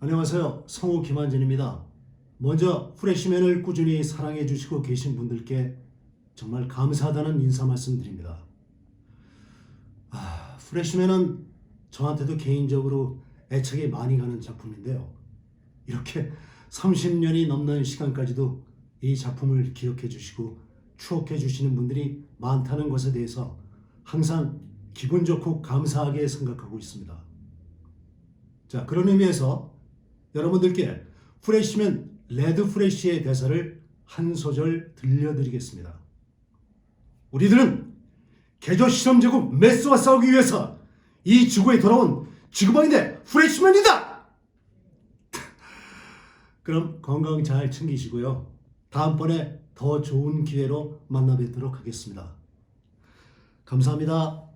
안녕하세요. 성우 김한진입니다. 먼저 프레시맨을 꾸준히 사랑해 주시고 계신 분들께 정말 감사하다는 인사 말씀드립니다. 아, 프레시맨은 저한테도 개인적으로 애착이 많이 가는 작품인데요. 이렇게 30년이 넘는 시간까지도 이 작품을 기억해 주시고 추억해 주시는 분들이 많다는 것에 대해서 항상 기분 좋고 감사하게 생각하고 있습니다. 자, 그런 의미에서 여러분들께 프레시맨 레드 프레시의 대사를 한 소절 들려드리겠습니다. 우리들은 개조 실험 제국 메스와 싸우기 위해서 이 지구에 돌아온 지구방인데 프레시맨이다! 그럼 건강 잘 챙기시고요. 다음번에 더 좋은 기회로 만나 뵙도록 하겠습니다. 감사합니다.